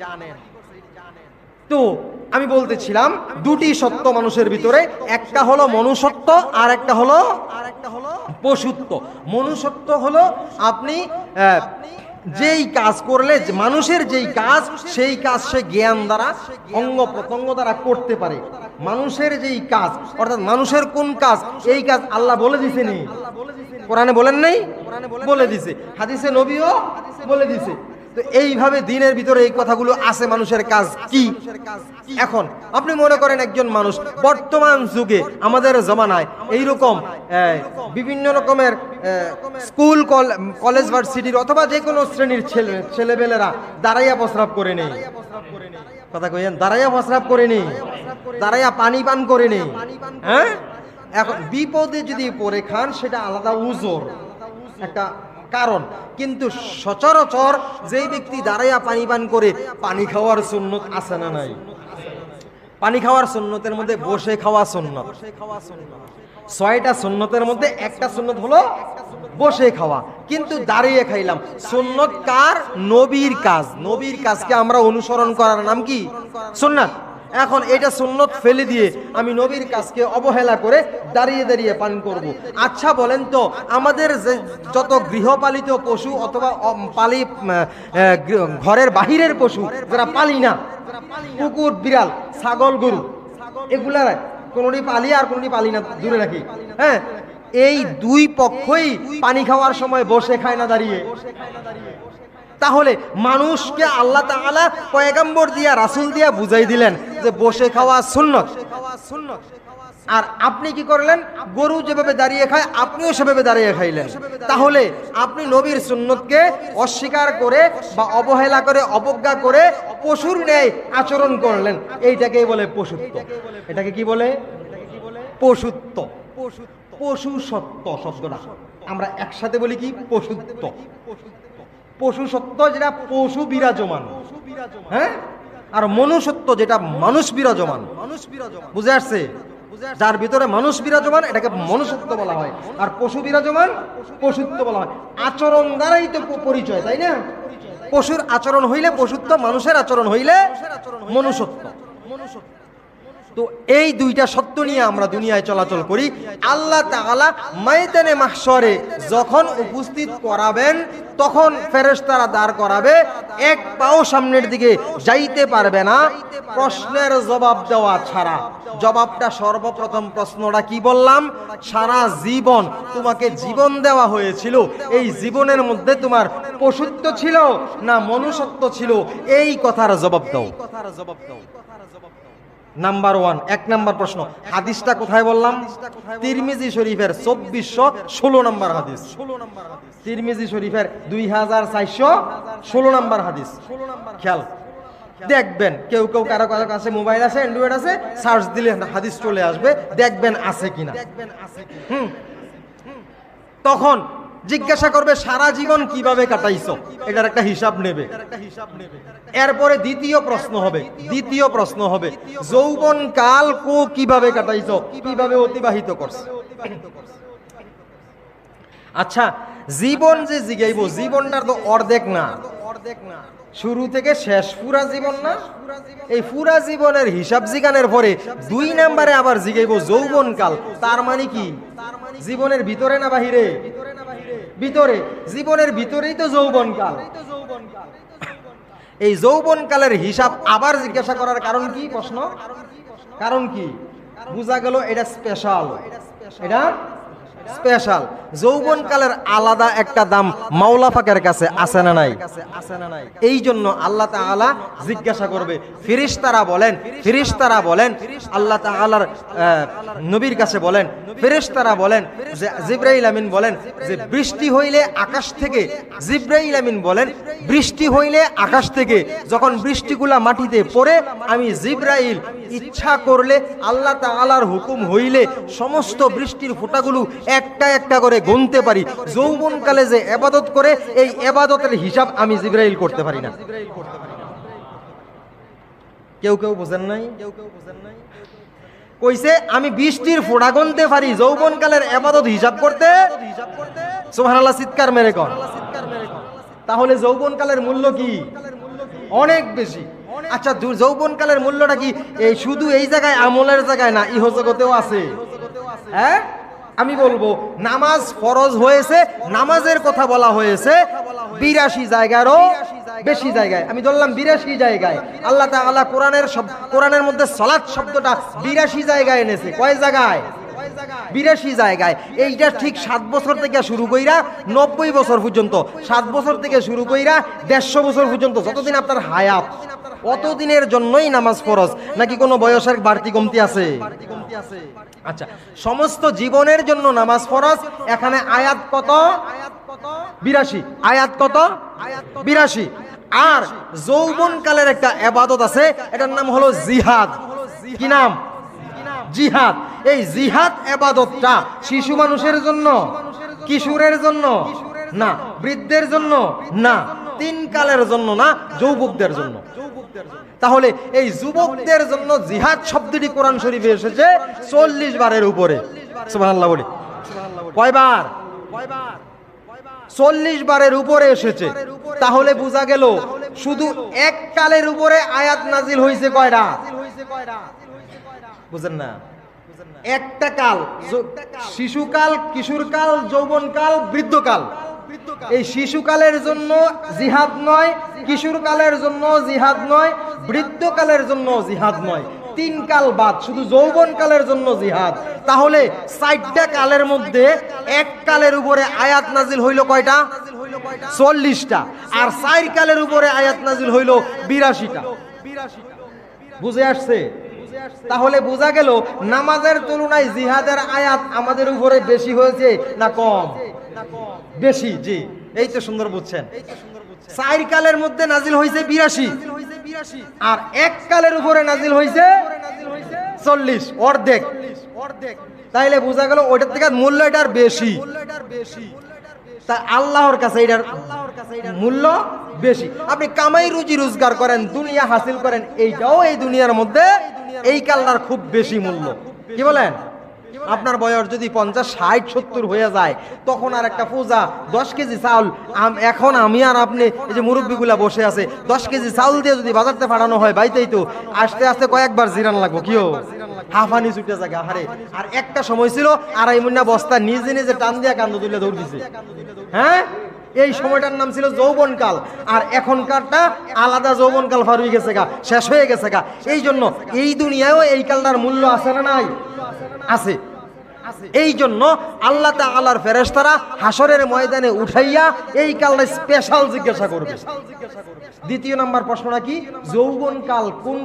জানেন। তো আমি বলতেছিলাম, দুটি সত্য মানুষের ভিতরে, একটা হলো মনুষ্যত্ব আর একটা হলো আর একটা হলো পশুত্ব। মনুষ্যত্ব হলো আপনি যেই কাজ করলে মানুষের যেই কাজ, সেই কাজ সে জ্ঞান দ্বারা, অঙ্গ প্রত্যঙ্গ দ্বারা করতে পারে। মানুষের যেই কাজ, অর্থাৎ মানুষের কোন কাজ, এই কাজ আল্লাহ বলে দিছে দিছেনি। কোরআনে বলেন নাই? বলে দিছে। হাদিসে নবীও বলে দিছে। তো এইভাবে দিনের ভিতরে এই কথাগুলো আছে মানুষের কাজ কি? এখন আপনি মনে করেন একজন মানুষ, বর্তমান যুগে, আমাদের জমানায় এইরকম বিভিন্ন রকমের স্কুল, কল- কলেজ, ভার্সিটির অথবা যে কোনো শ্রেণির ছেলে, ছেলেবেলেরা দাঁড়াইয়া প্রস্রাব করে নেই। কথা কইেন দাঁড়াইয়া প্রস্রাব করে নেই। দাঁড়াইয়া পানি পান করে নেই। হ্যাঁ? এখন বিপদে যদি পড়ে খান, সেটা আলাদা উজোর। একটা কারণ। কিন্তু সচরাচর যেই ব্যক্তি দাঁড়াইয়া পানি পান করে, পানি খাওয়ার সুন্নত আছে না নাই? পানি খাওয়ার সুন্নতের মধ্যে বসে খাওয়া সুন্নত। ছয়টা সুন্নতের মধ্যে একটা সুন্নত হলো বসে খাওয়া। কিন্তু দাঁড়িয়ে খাইলাম। সুন্নত কার? নবীর কাজ। নবীর কাজকে আমরা অনুসরণ করার নাম কি? সুন্নাত। এখন এটা সুন্নত ফেলে দিয়ে আমি নবীর কাজকে অবহেলা করে দাঁড়িয়ে দাঁড়িয়ে পান করব। আচ্ছা বলেন তো, আমাদের যে যত গৃহপালিত পশু অথবা পালি ঘরের বাহিরের পশু, যারা পালি না, কুকুর, বিড়াল, ছাগল, গরু এগুলার কোনোটি পালি আর কোনোটি পালি না, দূরে রাখি। হ্যাঁ এই দুই পক্ষই পানি খাওয়ার সময় বসে খায় না দাঁড়িয়ে। তাহলে মানুষকে আল্লাহ তাআলা পয়গাম্বর দিয়া, রাসূল দিয়া বুঝাই দিলেন যে বসে খাওয়া সুন্নত। আর আপনি কি করলেন? গরু যেভাবে দাঁড়িয়ে খায়, আপনিও সেভাবে দাঁড়িয়ে খাইলেন। তাহলে আপনি নবীর সুন্নতকে অস্বীকার করে বা অবহেলা করে, অবজ্ঞা করে পশুর ন্যায় আচরণ করলেন। এইটাকেই বলে পশুত্ব। এটাকে কি বলে? পশুত্ব। পশু সত্য শব্দটা। আমরা একসাথে বলি কি? পশুত্ব। পশু সত্য যেটা পশু বিরাজমান। হ্যাঁ? আর মনুষ্যত্ব যেটা মানুষ বিরাজমান। মানুষ বিরাজমান বুঝে আসছে? যার ভিতরে মানুষ বিরাজমান, এটাকে মনুষ্যত্ব বলা হয়। আর পশু বিরাজমান, পশুত্ব বলা হয়। আচরণ দ্বারাই তো পরিচয়, তাই না? পশুর আচরণ হইলে পশুত্ব, মানুষের আচরণ হইলে মনুষ্যত্ব। তো এই দুইটা সত্য নিয়ে আমরা দুনিয়ায় চলাচল করি। আল্লাহ তাআলা ময়দানে মাহশরে যখন উপস্থিত করাবেন তখন ফেরেশতারা দাঁড় করাবে, এক পাও সামনের দিকে যাইতে পারবে না। প্রশ্নের জবাব দেওয়া ছাড়া। জবাবটা সর্বপ্রথম প্রশ্নটা কি বললাম? সারা জীবন তোমাকে জীবন দেওয়া হয়েছিল। এই জীবনের মধ্যে তোমার পশুত্ব ছিল না মনুষ্যত্ব ছিল? এই কথার জবাব দাও। কথার জবাব দাও নাম্বার ওয়ান এক নাম্বার প্রশ্ন। হাদিসটা কোথায় বললাম? তিরমিজি শরীফের চব্বিশশো ষোলো নাম্বার হাদিস। ষোলো নাম্বার তিরমিজি শরীফের দুই হাজার চারশো ষোলো নাম্বার হাদিস। ষোলো নাম্বার খেয়াল। দেখবেন, কেউ কেউ কারও কারও কাছে মোবাইল আছে, অ্যান্ড্রয়েড আছে, সার্চ দিলে হাদিস চলে আসবে। দেখবেন আছে কিনা। দেখবেন আছে হুম। তখন জিজ্ঞাসা করবে, সারা জীবন কীভাবে কাটাইছো? এটার একটা হিসাব নেবে। এরপরে দ্বিতীয় প্রশ্ন হবে, দ্বিতীয় প্রশ্ন হবে, যৌবন কাল কো কীভাবে কাটাইছো? কীভাবে অতিবাহিত করছে? আচ্ছা জীবন যে জিগাইব, জীবনটার তো অর্ধেক না। অর্ধেক না শুরু থেকে শেষ পুরা জীবন না? এই পুরা জীবনের হিসাব জিগানের পরে দুই নাম্বারে আবার জিগাইব যৌবন কাল। তার মানে কি? জীবনের ভিতরে না বাহিরে? ভিতরে, জীবনের ভিতরেই তো যৌবনকাল এই যৌবনকালের হিসাব আবার জিজ্ঞাসা করার কারণ কি প্রশ্ন? কারণ কি? বোঝা গেল এটা স্পেশাল এটা স্পেশাল যৌবন কালের আলাদা একটা দাম মাওলা ফাকের কাছে আছে না নাই? এই জন্য আল্লাহ তাআলা জিজ্ঞাসা করবে ফিরিস্তারা বলেন ফিরিস্তারা বলেন আল্লাহ তাআলার আহ, নবীর কাছে বলেন ফেরেশতারা বলেন যে জিব্রাইল আমিন বলেন যে বৃষ্টি হইলে আকাশ থেকে জিব্রাইল আমিন বলেন বৃষ্টি হইলে আকাশ থেকে যখন বৃষ্টিগুলা মাটিতে পড়ে আমি জিব্রাইল ইচ্ছা করলে আল্লাহ তাআলার হুকুম হইলে সমস্ত বৃষ্টির ফোঁটাগুলো একটা একটা করে গুনতে পারি। যৌবনকালে যে এবাদত করে, এই এবাদতের হিসাব আমি জিব্রাইল করতে পারি না। কেউ কেউ বোঝেন নাই? কেউ কেউ বোঝেন নাই কইছে, আমি বৃষ্টির ফোড়া গুনতে পারি যৌবনকালের এবাদত হিসাব করতে? সুবহানাল্লাহ, চিৎকার মেরে কর তাহলে যৌবনকালের মূল্য কি? অনেক বেশি। আচ্ছা যৌবনকালের মূল্যটা কি? এই শুধু এই জায়গায় আমলের জায়গায় না, ইহজগতেও আছে। হ্যাঁ? আমি বলব, নামাজ ফরজ হয়েছে, নামাজের কথা বলা হয়েছে, বিরাশি জায়গারও বেশি জায়গায়। আমি ধরলাম বিরাশি জায়গায়। আল্লাহ তাআলা কোরআনের সব কোরআনের মধ্যে সলাৎ শব্দটা বিরাশি জায়গায় এনেছে। কয় জায়গায়? বিরাশি জায়গায়। এইটা ঠিক সাত বছর থেকে শুরু কইরা নব্বই বছর পর্যন্ত। সাত বছর থেকে শুরু কইরা দেড়শো বছর পর্যন্ত, যতদিন আপনার হায়াত। অতদিনের জন্যই নামাজ ফরজ। নাকি কোনো বয়সের বাড়তি কমতি আছে? আচ্ছা সমস্ত জীবনের জন্য নামাজ ফরজ, এখানে আয়াত কত? বিরাশি। আয়াত কত? বিরাশি। আর যৌবন কালের একটা এবাদত আছে, এটার নাম হলো জিহাদ। কি নাম? জিহাদ। এই জিহাদ এবাদতটা শিশু মানুষের জন্য, কিশোরের জন্য? না, বৃদ্ধের জন্য? না। তিন কালের জন্য না, যৌবকদের জন্য। তাহলে এই যুবকদের জন্য জিহাদ শব্দটি কোরআন শরীফে এসেছে চল্লিশ বারের উপরে। বলি। কয়বার? চল্লিশ বারের উপরে এসেছে। তাহলে বোঝা গেল, শুধু এক কালের উপরে আয়াত নাজিল হয়েছে কয়টা? বুঝেন না। একটা কাল শিশুকাল, কিশোরকাল, যৌবনকাল, বৃদ্ধকাল। এই শিশুকালের জন্য জিহাদ নয়, কিশোরকালের জন্য জিহাদ নয়, বৃদ্ধকালের জন্য জিহাদ নয়। তিন কাল বাদ, শুধু যৌবন কালের জন্য জিহাদ। তাহলে চারটা কালের মধ্যে এক কালের উপরে আয়াত নাজিল হইল কয়টা? চল্লিশটা। আর চার কালের উপরে আয়াত নাজিল হইল বিরাশিটা। বুঝে আসছে? তাহলে বোঝা গেল, নামাজের তুলনায় জিহাদের আয়াত আমাদের উপরে বেশি হয়েছে না কম? বেশি, জি। এই তো সুন্দর বুঝছেন। চার কালের মধ্যে নাজিল হয়েছে বিরাশি। আর এক কালের উপরে নাজিল হয়েছে চল্লিশ, অর্ধেক। তাইলে বোঝা গেল ওইটার থেকে মূল্য এটার বেশি। তা আল্লাহর কাছে এটার মূল্য বেশি। আপনি কামাই রুজি রোজগার করেন, দুনিয়া হাসিল করেন, এইটাও এই দুনিয়ার মধ্যে এই কালটার খুব বেশি মূল্য। কি বলেন? আপনার বয়স যদি পঞ্চাশ, ষাট, সত্তর হয়ে যায়, তখন আর একটা পূজা, দশ কেজি চাউল এখন আমি আর আপনি এই যে মুরব্বীগুলা বসে আছে, দশ কেজি চাউল দিয়ে যদি বাজারতে পাঠানো হয়, বাইতেই তো আস্তে আস্তে কয়েকবার জিরান লাগবো কিও হাফানি ছুটে জায়গা হারে আর একটা সময় ছিল, আড়াই মুন্না বস্তা নিজে নিজে টান দিয়া কান্দ তুলে দৌড় দিছে। হ্যাঁ? এই সময়টার নাম ছিল যৌবনকাল। আর এখনকারটা আলাদা যৌবনকাল পার হয়ে গেছে গা, শেষ হয়ে গেছে গা। এই জন্য এই দুনিয়ায়ও এই কালটার মূল্য আছে না নাই? আছে। এই জন্য আল্লাহ তাআলার ফেরেশতারা হাসরের ময়দানে উঠাইয়া এই কালটা স্পেশাল জিজ্ঞাসা করবে। দ্বিতীয় নাম্বার প্রশ্নটা কি? যৌবনকাল কোন